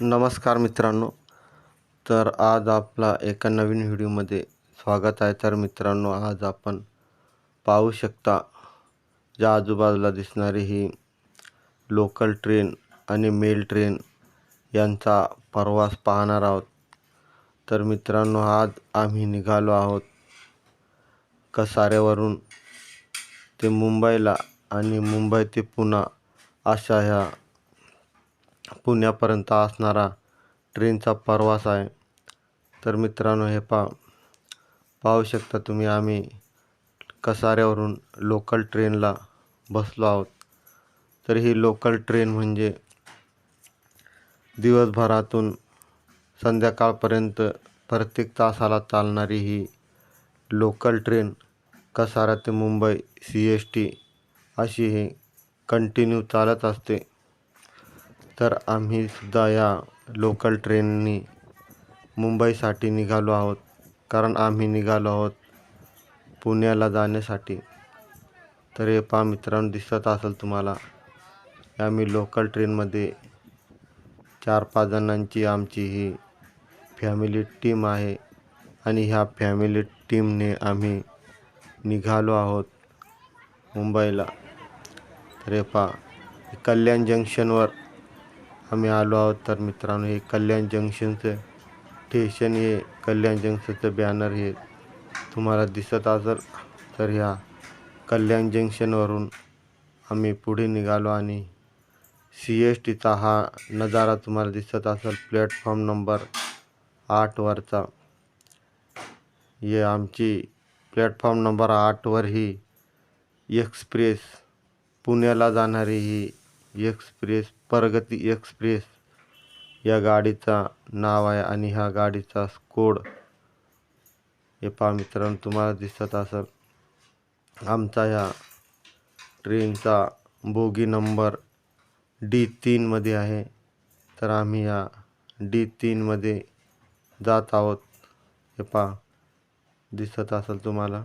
नमस्कार मित्रांनो. तर आज आपला एका नवीन व्हिडिओमध्ये स्वागत आहे. तर मित्रांनो आज आपण पाहू शकता ज्या आजूबाजूला दिसणारी ही लोकल ट्रेन आणि मेल ट्रेन यांचा प्रवास पाहणार आहोत. तर मित्रांनो आज आम्ही निघालो आहोत कसाऱ्यावरून ते मुंबईला आणि मुंबई ते पुणा अशा ह्या पुण्यापर्यंत असणारा ट्रेनचा प्रवास आहे. तर मित्रांनो हे पा पाहू शकता तुम्ही आम्ही कसाऱ्यावरून लोकल ट्रेनला बसलो आहोत. तर ही लोकल ट्रेन म्हणजे दिवसभरातून संध्याकाळपर्यंत प्रत्येक तासाला चालणारी ही लोकल ट्रेन कसारा ते मुंबई सी एस टी अशी ही कंटिन्यू चालत असते. तर आम्ही सुद्धा या लोकल ट्रेननी मुंबईसाठी निघालो आहोत. कारण आम्ही निघालो आहोत पुण्याला जाण्यासाठी. तर हे पहा मित्रांनो दिसत असेल तुम्हाला. आम्ही लोकल ट्रेनमध्ये चार पाच जणांची आमची ही फॅमिली टीम आहे. आणि ह्या फॅमिली टीमने आम्ही निघालो आहोत मुंबईला. तर हे पहा कल्याण जंक्शनवर आम्ही आलो आहोत तर मित्रांनो हे कल्याण जंक्शनचं स्टेशन हे कल्याण जंक्शनचं बॅनर हे तुम्हाला दिसत असेल. तर ह्या कल्याण जंक्शनवरून आम्ही पुढे निघालो आणि सी एस टीचा हा नजारा तुम्हाला दिसत असेल. प्लॅटफॉर्म नंबर आठवरचा हे आमची प्लॅटफॉर्म नंबर आठवर ही एक्सप्रेस पुण्याला जाणारी ही एक्सप्रेस प्रगती एक्सप्रेस या गाडीचा नाव आहे आणि ह्या गाडीचा कोड हे पहा मित्रांनो तुम्हाला दिसत असेल. आमचा ह्या ट्रेनचा बोगी नंबर डी तीनमध्ये आहे. तर आम्ही या डी तीनमध्ये जात आहोत. हे पहा दिसत असेल तुम्हाला.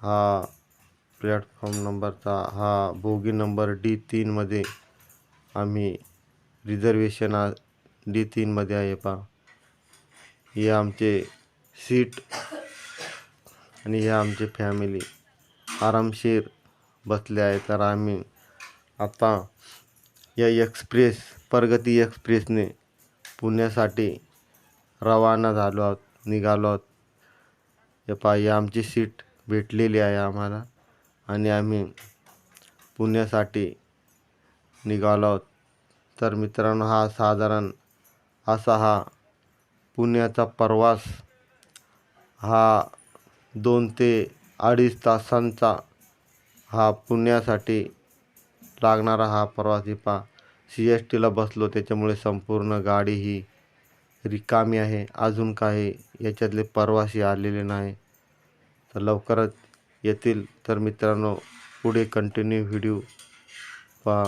हा प्लॅटफॉर्म नंबरचा हा बोगी नंबर डी तीनमध्ये आम्ही रिझर्वेशन आ डी तीनमध्ये आहे पहा. हे आमचे सीट आणि हे आमचे फॅमिली. आरामशीर बसले आहे. तर आम्ही आता या एक्सप्रेस प्रगती एक्सप्रेसने पुण्यासाठी रवाना झालो आहोत निघालो आहोत. हे पहा ही आमची सीट भेटलेली आहे आम्हाला. आणि आम्ही पुण्यासाठी निघालो आहोत. तर मित्रांनो हा साधारण असा हा पुण्याचा प्रवास. हा दोन ते अडीच तासांचा हा पुण्यासाठी लागणारा हा प्रवासी. पा सी एस टीला बसलो त्याच्यामुळे संपूर्ण गाडी ही रिकामी आहे. अजून काही याच्यातले प्रवासी आलेले नाही. तर लवकरच येतील तर मित्रांनो पुढे कंटिन्यू व्हिडिओ पहा.